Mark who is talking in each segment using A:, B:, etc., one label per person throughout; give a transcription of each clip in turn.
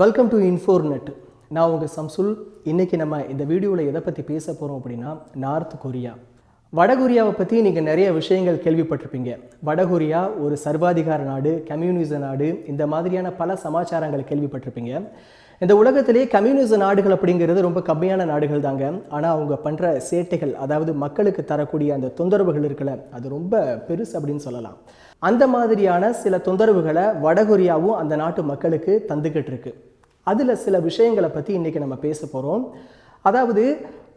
A: Welcome to இன்ஃபோர்நெட் நான் உங்கள் சம்சுல். இன்றைக்கி நம்ம இந்த வீடியோவில் எதை பற்றி பேச போகிறோம் அப்படின்னா நார்த் கொரியா வடகொரியாவை பற்றி நீங்கள் நிறைய விஷயங்கள் கேள்விப்பட்டிருப்பீங்க. வடகொரியா ஒரு சர்வாதிகார நாடு கம்யூனிச நாடு இந்த மாதிரியான பல சமாச்சாரங்கள் கேள்விப்பட்டிருப்பீங்க. இந்த உலகத்திலே கம்யூனிச நாடுகள் அப்படிங்கிறது ரொம்ப கம்மியான நாடுகள் தாங்க. ஆனால் அவங்க பண்ணுற சேட்டைகள் அதாவது மக்களுக்கு தரக்கூடிய அந்த தொந்தரவுகள் இருக்கல அது ரொம்ப பெருசு அப்படின்னு சொல்லலாம். அந்த மாதிரியான சில தொந்தரவுகளை வடகொரியாவும் அந்த நாட்டு மக்களுக்கு தந்துக்கிட்டு இருக்கு. அதில் சில விஷயங்களை பற்றி இன்றைக்கி நம்ம பேச போகிறோம் அதாவது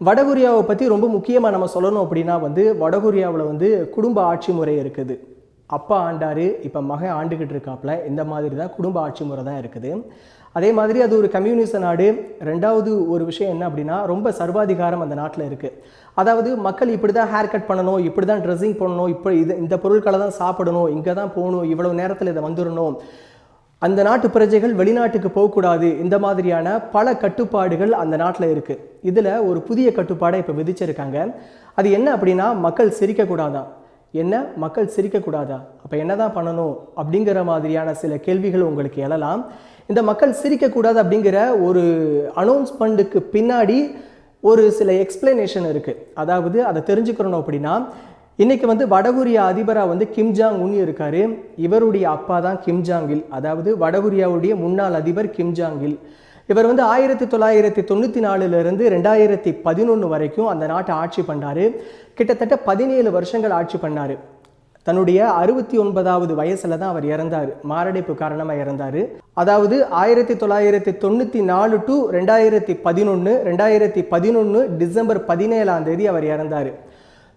A: வடகொரியாவை பற்றி ரொம்ப முக்கியமாக நம்ம சொல்லணும் அப்படின்னா வந்து வடகொரியாவில் வந்து குடும்ப ஆட்சி முறை இருக்குது. அப்பா ஆண்டார் இப்போ மகன் ஆண்டுக்கிட்டு இருக்காப்புல இந்த மாதிரி தான் குடும்ப ஆட்சி முறை தான் இருக்குது. அதே மாதிரி அது ஒரு கம்யூனிச நாடு. ரெண்டாவது ஒரு விஷயம் என்ன அப்படின்னா ரொம்ப சர்வாதிகாரம் அந்த நாட்டில் இருக்குது அதாவது மக்கள் இப்படி தான் ஹேர் கட் பண்ணணும் இப்படி தான் ட்ரெஸ்ஸிங் பண்ணணும் இப்போ இது இந்த பொருட்களை தான் சாப்பிடணும் இங்கே தான் போகணும் இவ்வளோ நேரத்தில் இதை வந்துடணும். அந்த நாட்டு பிரஜைகள் வெளிநாட்டுக்கு போகக்கூடாது இந்த மாதிரியான பல கட்டுப்பாடுகள் அந்த நாட்டில் இருக்குது இதில் ஒரு புதிய கட்டுப்பாடை இப்போ விதிச்சிருக்காங்க. அது என்ன அப்படின்னா மக்கள் சிரிக்கக்கூடாதான். என்ன? மக்கள் சிரிக்கக்கூடாதா? அப்போ என்ன தான் பண்ணணும்? அப்படிங்கிற மாதிரியான சில கேள்விகள் உங்களுக்கு எழலாம். இந்த மக்கள் சிரிக்கக்கூடாது அப்படிங்கிற ஒரு அனௌன்ஸ்மெண்ட்டுக்கு பின்னாடி ஒரு சில எக்ஸ்பிளனேஷன் இருக்குது அதாவது அதை தெரிஞ்சுக்கிறணும் அப்படின்னா இன்றைக்கி வந்து வடகொரியா அதிபராக வந்து கிம்ஜாங் உன் இருக்கார். இவருடைய அப்பா தான் கிம்ஜாங்கில் அதாவது வடகொரியாவுடைய முன்னாள் அதிபர் கிம் ஜாங்கில் இவர் வந்து ஆயிரத்தி தொள்ளாயிரத்தி தொண்ணூற்றி நாலுலேருந்து ரெண்டாயிரத்தி பதினொன்று வரைக்கும் அந்த நாட்டை ஆட்சி பண்ணார். கிட்டத்தட்ட பதினேழு வருஷங்கள் ஆட்சி பண்ணார். தன்னுடைய அறுபத்தி ஒன்பதாவது வயசில் தான் அவர் இறந்தார். மாரடைப்பு காரணமாக இறந்தார். அதாவது ஆயிரத்தி தொள்ளாயிரத்தி தொண்ணூற்றி நாலு டு ரெண்டாயிரத்தி பதினொன்று ரெண்டாயிரத்தி பதினொன்று டிசம்பர் பதினேழாம் தேதி அவர் இறந்தார்.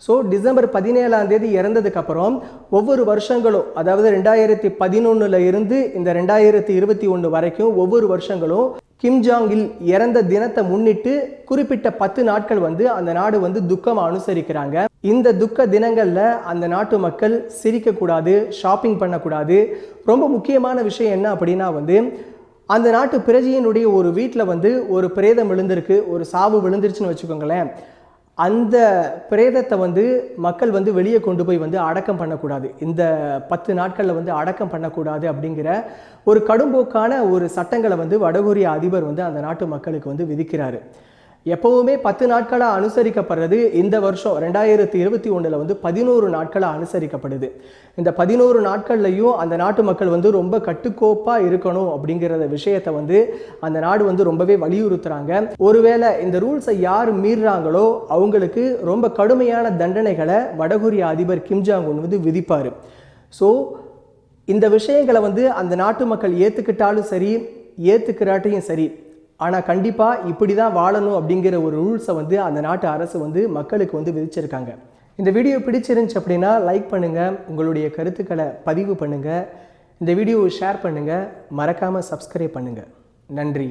A: ஸோ டிசம்பர் பதினேழாம் தேதி இறந்ததுக்கப்புறம் ஒவ்வொரு வருஷங்களும் அதாவது ரெண்டாயிரத்தி பதினொன்றில் இருந்து இந்த ரெண்டாயிரத்தி இருபத்தி ஒன்று வரைக்கும் ஒவ்வொரு வருஷங்களும் கிம் ஜாங் இல் இறந்த தினத்தை முன்னிட்டு குறிப்பிட்ட பத்து நாட்கள் வந்து அந்த நாடு வந்து துக்கம் அனுசரிக்கிறாங்க. இந்த துக்க தினங்களில் அந்த நாட்டு மக்கள் சிரிக்கக்கூடாது ஷாப்பிங் பண்ணக்கூடாது. ரொம்ப முக்கியமான விஷயம் என்ன அப்படின்னா வந்து அந்த நாட்டு பிரஜையினுடைய ஒரு வீட்டில் வந்து ஒரு பிரேதம் விழுந்திருக்கு ஒரு சாவு விழுந்துருச்சுன்னு வச்சுக்கோங்களேன். அந்த பிரேதத்தை வந்து மக்கள் வந்து வெளியே கொண்டு போய் வந்து அடக்கம் பண்ணக்கூடாது. இந்த பத்து நாட்களில் வந்து அடக்கம் பண்ணக்கூடாது அப்படிங்கிற ஒரு கடும்போக்கான ஒரு சட்டங்களை வந்து வடகொரிய அதிபர் வந்து அந்த நாட்டு மக்களுக்கு வந்து விதிக்கிறாரு. எப்பவுமே பத்து நாட்களாக அனுசரிக்கப்படுறது இந்த வருஷம் ரெண்டாயிரத்தி இருபத்தி ஒன்றில் வந்து பதினோரு நாட்களாக அனுசரிக்கப்படுது. இந்த பதினோரு நாட்கள்லையும் அந்த நாட்டு மக்கள் வந்து ரொம்ப கட்டுக்கோப்பாக இருக்கணும் அப்படிங்கிற விஷயத்தை வந்து அந்த நாடு வந்து ரொம்பவே வலியுறுத்துகிறாங்க ஒருவேளை இந்த ரூல்ஸை யார் மீறுறாங்களோ அவங்களுக்கு ரொம்ப கடுமையான தண்டனைகளை வடகொரிய அதிபர் கிம் ஒன் வந்து விதிப்பார். ஸோ இந்த விஷயங்களை வந்து அந்த நாட்டு மக்கள் ஏற்றுக்கிட்டாலும் சரி ஏற்றுக்கிறாட்டையும் சரி ஆனால் கண்டிப்பாக இப்படி தான் வாழணும் அப்படிங்கிற ஒரு ரூல்ஸை வந்து அந்த நாட்டு அரசு வந்து மக்களுக்கு வந்து விதிச்சிருக்காங்க. இந்த வீடியோ பிடிச்சிருந்துச்சு அப்படின்னா லைக் பண்ணுங்கள் உங்களுடைய கருத்துக்களை பதிவு பண்ணுங்கள் இந்த வீடியோவை ஷேர் பண்ணுங்கள் மறக்காமல் சப்ஸ்கிரைப் பண்ணுங்கள் நன்றி.